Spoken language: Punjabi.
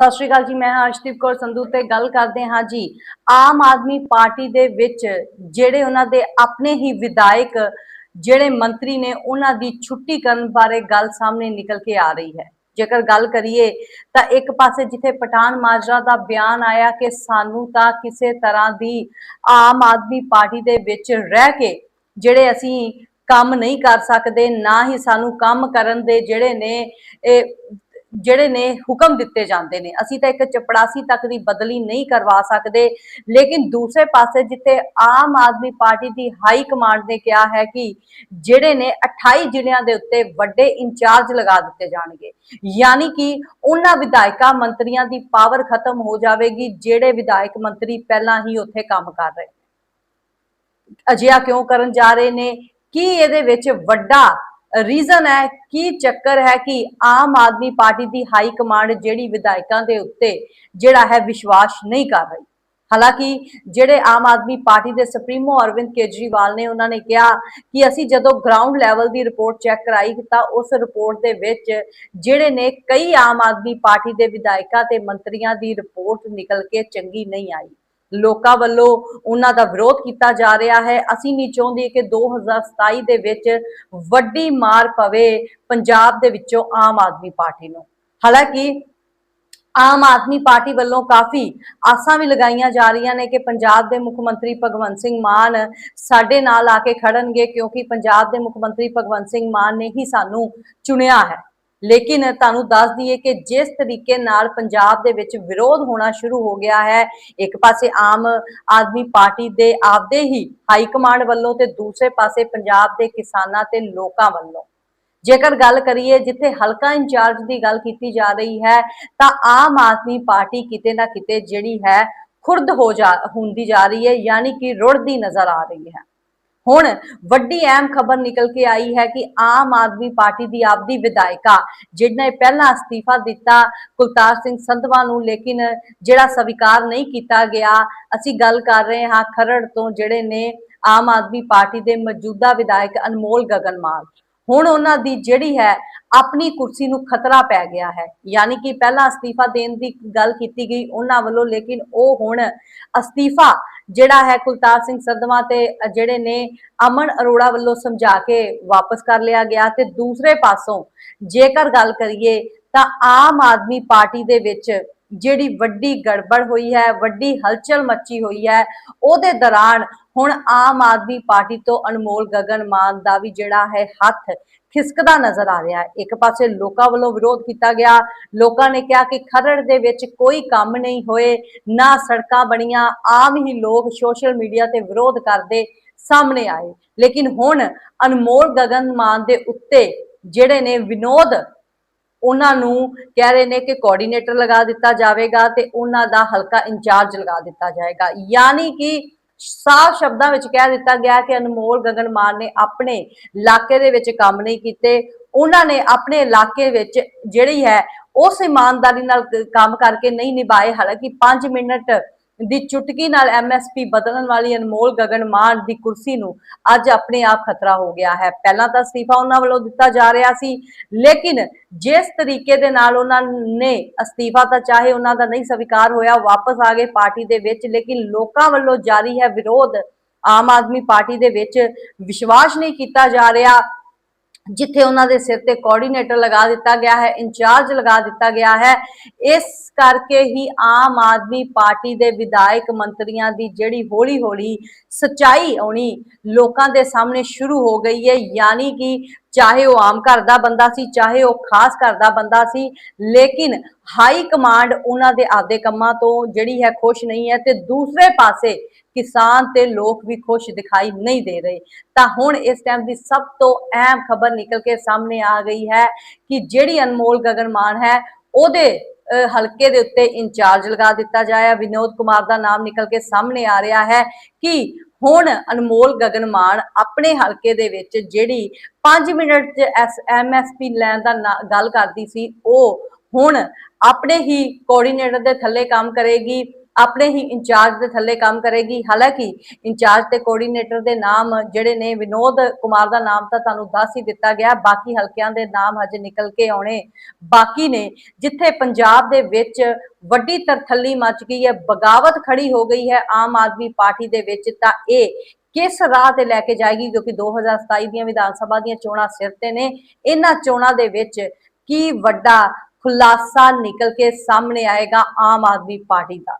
ਸਤਿ ਸ਼੍ਰੀ ਅਕਾਲ ਜੀ, ਮੈਂ ਹਾਂ ਅਰਸ਼ਦੀਪ ਕੌਰ ਸੰਧੂ ਤੇ ਗੱਲ ਕਰਦੇ ਹਾਂ ਜੀ। ਆਮ ਆਦਮੀ ਪਾਰਟੀ ਦੇ ਵਿੱਚ ਜਿਹੜੇ ਉਹਨਾਂ ਦੇ ਆਪਣੇ ਹੀ ਵਿਧਾਇਕ, ਜਿਹੜੇ ਮੰਤਰੀ ਨੇ, ਉਹਨਾਂ ਦੀ ਛੁੱਟੀ ਕਰਨ ਬਾਰੇ ਗੱਲ ਸਾਹਮਣੇ ਨਿਕਲ ਕੇ ਆ ਰਹੀ ਹੈ। ਜੇਕਰ ਗੱਲ ਕਰੀਏ, ਤਾਂ ਇੱਕ ਪਾਸੇ ਜਿੱਥੇ ਪਠਾਨ ਮਾਜਰਾ ਦਾ ਬਿਆਨ ਆਇਆ ਕਿ ਸਾਨੂੰ ਤਾਂ ਕਿਸੇ ਤਰ੍ਹਾਂ ਦੀ ਆਮ ਆਦਮੀ ਪਾਰਟੀ ਦੇ ਵਿੱਚ ਰਹਿ ਕੇ ਜਿਹੜੇ ਅਸੀਂ ਕੰਮ ਨਹੀਂ ਕਰ ਸਕਦੇ, ਨਾ ਹੀ ਸਾਨੂੰ ਕੰਮ ਕਰਨ ਦੇ ਜਿਹੜੇ ਨੇ, ਇਹ ਜਿਹੜੇ ਨੇ ਹੁਕਮ ਦਿੱਤੇ ਜਾਂਦੇ ਨੇ। ਅਸੀਂ ਤਾਂ ਇੱਕ ਚਪੜਾਸੀ ਤੱਕ ਦੀ ਬਦਲੀ ਨਹੀਂ ਕਰਵਾ ਸਕਦੇ। ਲੇਕਿਨ ਦੂਸਰੇ ਪਾਸੇ ਜਿੱਥੇ ਆਮ ਆਦਮੀ ਪਾਰਟੀ ਦੀ ਹਾਈ ਕਮਾਂਡ ਨੇ ਕਿਹਾ ਹੈ ਕਿ ਜਿਹੜੇ ਨੇ 28 ਜ਼ਿਲ੍ਹਿਆਂ ਦੇ ਉੱਤੇ ਵੱਡੇ ਇੰਚਾਰਜ ਲਗਾ ਦਿੱਤੇ ਜਾਣਗੇ। ਯਾਨੀ ਕਿ ਉਹਨਾਂ ਵਿਧਾਇਕਾਂ ਮੰਤਰੀਆਂ ਦੀ ਪਾਵਰ ਖਤਮ ਹੋ ਜਾਵੇਗੀ, ਜਿਹੜੇ ਵਿਧਾਇਕ ਮੰਤਰੀ ਪਹਿਲਾਂ ਹੀ ਉੱਥੇ ਕੰਮ ਕਰ ਰਹੇ। ਅਜਿਹਾ ਕਿਉਂ ਕਰਨ ਜਾ ਰਹੇ ਨੇ? ਕੀ ਇਹਦੇ ਵਿੱਚ ਵੱਡਾ ਰੀਜ਼ਨ ਹੈ, ਕੀ ਚੱਕਰ ਹੈ ਕਿ ਆਮ ਆਦਮੀ ਪਾਰਟੀ ਦੀ ਹਾਈ ਕਮਾਂਡ ਜਿਹੜੀ ਵਿਧਾਇਕਾਂ ਦੇ ਉੱਤੇ ਜਿਹੜਾ ਹੈ ਵਿਸ਼ਵਾਸ ਨਹੀਂ ਕਰ ਰਹੀ। ਹਾਲਾਂਕਿ ਜਿਹੜੇ ਆਮ ਆਦਮੀ ਪਾਰਟੀ ਦੇ ਸੁਪਰੀਮੋ ਅਰਵਿੰਦ ਕੇਜਰੀਵਾਲ ਨੇ ਉਹਨਾਂ ਨੇ ਕਿਹਾ ਕਿ ਅਸੀਂ ਜਦੋਂ ਗਰਾਊਂਡ ਲੈਵਲ ਦੀ ਰਿਪੋਰਟ ਚੈੱਕ ਕਰਾਈ ਤਾਂ ਉਸ ਰਿਪੋਰਟ ਦੇ ਵਿੱਚ ਜਿਹੜੇ ਨੇ ਕਈ ਆਮ ਆਦਮੀ ਪਾਰਟੀ ਦੇ ਵਿਧਾਇਕਾਂ ਤੇ ਮੰਤਰੀਆਂ ਦੀ ਰਿਪੋਰਟ ਨਿਕਲ ਕੇ ਚੰਗੀ ਨਹੀਂ ਆਈ। ਲੋਕਾਂ ਵੱਲੋਂ ਉਹਨਾਂ ਦਾ ਵਿਰੋਧ ਕੀਤਾ ਜਾ ਰਿਹਾ ਹੈ। ਅਸੀਂ ਨਹੀਂ ਚਾਹੁੰਦੇ ਕਿ 2027 ਦੇ ਵਿੱਚ ਵੱਡੀ ਮਾਰ ਪਵੇ ਪੰਜਾਬ ਦੇ ਵਿੱਚੋਂ ਆਮ ਆਦਮੀ ਪਾਰਟੀ ਨੂੰ। ਹਾਲਾਂਕਿ ਆਮ ਆਦਮੀ ਪਾਰਟੀ ਵੱਲੋਂ ਕਾਫੀ ਆਸਾਂ ਵੀ ਲਗਾਈਆਂ ਜਾ ਰਹੀਆਂ ਨੇ ਕਿ ਪੰਜਾਬ ਦੇ ਮੁੱਖ ਮੰਤਰੀ ਭਗਵੰਤ ਸਿੰਘ ਮਾਨ ਸਾਡੇ ਨਾਲ ਆ ਕੇ ਖੜਨਗੇ ਕਿਉਂਕਿ ਪੰਜਾਬ ਦੇ ਮੁੱਖ ਮੰਤਰੀ ਭਗਵੰਤ ਸਿੰਘ ਮਾਨ ਨੇ ਹੀ ਸਾਨੂੰ ਚੁਣਿਆ ਹੈ। ਲੇਕਿਨ ਤੁਹਾਨੂੰ ਦੱਸ ਦਈਏ ਕਿ ਜਿਸ ਤਰੀਕੇ ਨਾਲ ਪੰਜਾਬ ਦੇ ਵਿੱਚ ਵਿਰੋਧ ਹੋਣਾ ਸ਼ੁਰੂ ਹੋ ਗਿਆ ਹੈ, ਇੱਕ ਪਾਸੇ ਆਮ ਆਦਮੀ ਪਾਰਟੀ ਦੇ ਆਪਦੇ ਹੀ ਹਾਈ ਕਮਾਂਡ ਵੱਲੋਂ ਤੇ ਦੂਸਰੇ ਪਾਸੇ ਪੰਜਾਬ ਦੇ ਕਿਸਾਨਾਂ ਤੇ ਲੋਕਾਂ ਵੱਲੋਂ। ਜੇਕਰ ਗੱਲ ਕਰੀਏ ਜਿੱਥੇ ਹਲਕਾ ਇੰਚਾਰਜ ਦੀ ਗੱਲ ਕੀਤੀ ਜਾ ਰਹੀ ਹੈ, ਤਾਂ ਆਮ ਆਦਮੀ ਪਾਰਟੀ ਕਿਤੇ ਨਾ ਕਿਤੇ ਜਿਹੜੀ ਹੈ ਖੁਰਦ ਹੋ ਜਾ, ਹੁੰਦੀ ਜਾ ਰਹੀ ਹੈ, ਯਾਨੀ ਕਿ ਰੁੜਦੀ ਨਜ਼ਰ ਆ ਰਹੀ ਹੈ। ਹੁਣ ਵੱਡੀ ਅਹਿਮ ਖਬਰ ਨਿਕਲ ਕੇ ਆਈ ਹੈ ਕਿ ਆਮ ਆਦਮੀ ਪਾਰਟੀ ਦੀ ਆਪਦੀ ਵਿਧਾਇਕਾ, ਜਿਹਨੇ ਪਹਿਲਾਂ ਅਸਤੀਫਾ ਦਿੱਤਾ ਕੁਲਤਾਰ ਸਿੰਘ ਸੰਧਵਾ ਨੂੰ, ਲੇਕਿਨ ਜਿਹੜਾ ਸਵੀਕਾਰ ਨਹੀਂ ਕੀਤਾ ਗਿਆ, ਅਸੀਂ ਗੱਲ ਕਰ ਰਹੇ ਹਾਂ ਖਰੜ ਤੋਂ, ਜਿਹੜੇ ਨੇ ਆਮ ਆਦਮੀ ਪਾਰਟੀ ਦੇ ਮੌਜੂਦਾ ਵਿਧਾਇਕ ਅਨਮੋਲ ਗਗਨਮਾਲ ਹੁਣ ਉਹਨਾਂ ਦੀ ਜਿਹੜੀ ਹੈ ਆਪਣੀ ਕੁਰਸੀ ਨੂੰ ਖਤਰਾ ਪੈ ਗਿਆ ਹੈ। ਯਾਨੀ ਕਿ ਪਹਿਲਾਂ ਅਸਤੀਫਾ ਦੇਣ ਦੀ ਗੱਲ ਕੀਤੀ ਗਈ ਉਹਨਾਂ ਵੱਲੋਂ, ਲੇਕਿਨ ਉਹ ਹੁਣ ਅਸਤੀਫਾ ਜਿਹੜਾ ਹੈ ਕੁਲਤਾਰ ਸਿੰਘ ਸੰਧਵਾ ਤੇ ਜਿਹੜੇ ਨੇ ਅਮਨ ਅਰੋੜਾ ਵੱਲੋਂ ਸਮਝਾ ਕੇ ਵਾਪਸ ਕਰ ਲਿਆ ਗਿਆ ਤੇ ਦੂਸਰੇ ਪਾਸੋਂ ਜੇਕਰ ਗੱਲ ਕਰੀਏ ਤਾਂ ਆਮ ਆਦਮੀ ਪਾਰਟੀ ਦੇ ਵਿੱਚ ਜਿਹੜੀ ਵੱਡੀ ਗੜਬੜ ਹੋਈ ਹੈ, ਵੱਡੀ ਹਲਚਲ ਮੱਚੀ ਹੋਈ ਹੈ, ਉਹਦੇ ਦੌਰਾਨ ਹੁਣ ਆਮ ਆਦਮੀ ਪਾਰਟੀ ਤੋਂ ਅਨਮੋਲ ਗਗਨ ਮਾਨ ਦਾ ਵੀ ਜਿਹੜਾ ਹੈ ਹੱਥ ਖਿਸਕਦਾ ਨਜ਼ਰ ਆ ਰਿਹਾ ਹੈ। ਇੱਕ ਪਾਸੇ ਲੋਕਾਂ ਵੱਲੋਂ ਵਿਰੋਧ ਕੀਤਾ ਗਿਆ, ਲੋਕਾਂ ਨੇ ਕਿਹਾ ਕਿ ਖਰੜ ਦੇ ਵਿੱਚ ਕੋਈ ਕੰਮ ਨਹੀਂ ਹੋਏ, ਨਾ ਸੜਕਾਂ ਬਣੀਆਂ, ਆਮ ਹੀ ਲੋਕ ਸੋਸ਼ਲ ਮੀਡੀਆ ਤੇ ਵਿਰੋਧ ਕਰਦੇ ਸਾਹਮਣੇ ਆਏ। ਲੇਕਿਨ ਹੁਣ ਅਨਮੋਲ ਗਗਨ ਮਾਨ ਦੇ ਉੱਤੇ ਜਿਹੜੇ ਨੇ ਵਿਨੋਦ ਉਹਨਾਂ ਨੂੰ ਕਹਿ ਰਹੇ ਨੇ ਕਿ ਕੋਆਰਡੀਨੇਟਰ ਲਗਾ ਦਿੱਤਾ ਜਾਵੇਗਾ ਤੇ ਉਹਨਾਂ ਦਾ ਹਲਕਾ ਇੰਚਾਰਜ ਲਗਾ ਦਿੱਤਾ ਜਾਏਗਾ। ਯਾਨੀ ਕਿ ਸਾਫ਼ ਸ਼ਬਦਾਂ ਵਿੱਚ ਕਹਿ ਦਿੱਤਾ ਗਿਆ ਕਿ ਅਨਮੋਲ ਗਗਨ ਮਾਨ ਨੇ ਆਪਣੇ ਇਲਾਕੇ ਦੇ ਵਿੱਚ ਕੰਮ ਨਹੀਂ ਕੀਤੇ। ਉਹਨਾਂ ਨੇ ਆਪਣੇ ਇਲਾਕੇ ਵਿੱਚ ਜਿਹੜੀ ਹੈ, ਉਸ ਇਮਾਨਦਾਰੀ ਨਾਲ ਕੰਮ ਕਰਕੇ ਨਹੀਂ ਨਿਭਾਏ। ਹਾਲਾਂਕਿ 5 ਮਿੰਟ ਦੀ ਚੁਟਕੀ ਨਾਲ ਐਮਐਸਪੀ ਬਦਲਣ ਵਾਲੀ ਅਨਮੋਲ ਗਗਨ ਮਾਨ ਦੀ ਕੁਰਸੀ ਨੂੰ ਅੱਜ ਆਪਣੇ ਆਪ ਖਤਰਾ ਹੋ ਗਿਆ ਹੈ। ਪਹਿਲਾਂ ਤਾਂ ਅਸਤੀਫਾ ਉਹਨਾਂ ਵੱਲੋਂ ਦਿੱਤਾ ਜਾ ਰਿਹਾ ਸੀ, ਲੇਕਿਨ ਜਿਸ ਤਰੀਕੇ ਦੇ ਨਾਲ ਉਹਨਾਂ ਨੇ ਅਸਤੀਫਾ ਤਾਂ ਚਾਹੇ ਉਹਨਾਂ ਦਾ ਨਹੀਂ ਸਵੀਕਾਰ ਹੋਇਆ, ਵਾਪਸ ਆ ਗਏ ਪਾਰਟੀ ਦੇ ਵਿੱਚ, ਲੇਕਿਨ ਲੋਕਾਂ ਵੱਲੋਂ ਜਾਰੀ ਹੈ ਵਿਰੋਧ ਆਮ ਆਦਮੀ ਪਾਰਟੀ ਦੇ ਵਿੱਚ ਵਿਸ਼ਵਾਸ ਨਹੀਂ ਕੀਤਾ ਜਾ ਰਿਹਾ। ਜਿੱਥੇ ਉਹਨਾਂ ਦੇ ਸਿਰ ਤੇ ਕੋਆਰਡੀਨੇਟਰ ਲਗਾ ਦਿੱਤਾ ਗਿਆ ਹੈ, ਇੰਚਾਰਜ ਲਗਾ ਦਿੱਤਾ ਗਿਆ ਹੈ, ਇਸ ਕਰਕੇ ਹੀ ਆਮ ਆਦਮੀ ਪਾਰਟੀ ਦੇ ਵਿਧਾਇਕ ਮੰਤਰੀਆਂ ਦੀ ਜਿਹੜੀ ਹੌਲੀ ਹੌਲੀ ਸਚਾਈ ਆਉਣੀ ਲੋਕਾਂ ਦੇ ਸਾਹਮਣੇ ਸ਼ੁਰੂ ਹੋ ਗਈ ਹੈ, ਯਾਨੀ ਕਿ ਚਾਹੇ ਉਹ ਆਮ ਘਰ ਦਾ ਬੰਦਾ ਸੀ ਚਾਹੇ ਉਹ ਖਾਸ ਘਰ ਦਾ ਬੰਦਾ ਸੀ ਲੇਕਿਨ ਹਾਈ ਕਮਾਂਡ ਉਹਨਾਂ ਦੇ ਆਪਦੇ ਕੰਮਾਂ ਤੋਂ ਜਿਹੜੀ ਹੈ ਖੁਸ਼ ਨਹੀਂ ਹੈ ਤੇ ਦੂਸਰੇ ਪਾਸੇ ਕਿਸਾਨ ਤੇ ਲੋਕ ਵੀ ਖੁਸ਼ ਦਿਖਾਈ ਨਹੀਂ ਦੇ ਰਹੇ। ਤਾਂ ਹੁਣ ਇਸ ਟਾਈਮ ਦੀ ਸਭ ਤੋਂ ਅਹਿਮ ਖਬਰ ਨਿਕਲ ਕੇ ਸਾਹਮਣੇ ਆ ਗਈ ਹੈ ਕਿ ਜਿਹੜੀ ਅਨਮੋਲ ਗਗਨ ਮਾਨ ਹੈ ਉਹਦੇ ਅਹ, ਹਲਕੇ ਦੇ ਉੱਤੇ ਇੰਚਾਰਜ ਲਗਾ ਦਿੱਤਾ ਜਾਇਆ। ਵਿਨੋਦ ਕੁਮਾਰ ਦਾ ਨਾਮ ਨਿਕਲ ਕੇ ਸਾਹਮਣੇ ਆ ਰਿਹਾ ਹੈ ਕਿ ਹੁਣ ਅਨਮੋਲ ਗਗਨ ਮਾਨ ਆਪਣੇ ਹਲਕੇ ਦੇ ਵਿੱਚ ਜਿਹੜੀ 5 ਮਿੰਟ ਚ ਐਮਐਸਪੀ ਲੈਣ ਦਾ ਗੱਲ ਕਰਦੀ ਸੀ, ਉਹ ਹੁਣ ਆਪਣੇ ਹੀ ਕੋਆਰਡੀਨੇਟਰ ਦੇ ਥੱਲੇ ਕੰਮ ਕਰੇਗੀ। ਆਪਣੇ ਹੀ ਇੰਚਾਰਜ ਦੇ ਥੱਲੇ ਕੰਮ ਕਰੇਗੀ। ਹਾਲਾਂਕਿ ਇੰਚਾਰਜ ਤੇ ਕੋਆਰਡੀਨੇਟਰ ਦੇ ਨਾਮ ਜਿਹੜੇ ਨੇ, ਵਿਨੋਦ ਕੁਮਾਰ ਦਾ ਨਾਮ ਤਾਂ ਤੁਹਾਨੂੰ ਦੱਸ ਹੀ ਦਿੱਤਾ ਗਿਆ। ਬਾਕੀ ਹਲਕਿਆਂ ਦੇ ਨਾਮ ਹਜੇ ਨਿਕਲ ਕੇ ਆਉਣੇ ਬਾਕੀ ਨੇ। ਜਿੱਥੇ ਪੰਜਾਬ ਦੇ ਵਿੱਚ ਵੱਡੀ ਤਰਥੱਲੀ ਮਚ ਗਈ ਹੈ, ਬਗਾਵਤ ਖੜੀ ਹੋ ਗਈ ਹੈ ਆਮ ਆਦਮੀ ਪਾਰਟੀ ਦੇ ਵਿੱਚ, ਤਾਂ ਇਹ ਕਿਸ ਰਾਹ ਤੇ ਲੈ ਕੇ ਜਾਏਗੀ? ਕਿਉਂਕਿ 2027 ਦੀਆਂ ਵਿਧਾਨ ਸਭਾ ਦੀਆਂ ਚੋਣਾਂ ਸਿਰ ਤੇ ਨੇ। ਇਹਨਾਂ ਚੋਣਾਂ ਦੇ ਵਿੱਚ ਕੀ ਵੱਡਾ ਖੁਲਾਸਾ ਨਿਕਲ ਕੇ ਸਾਹਮਣੇ ਆਏਗਾ ਆਮ ਆਦਮੀ ਪਾਰਟੀ ਦਾ?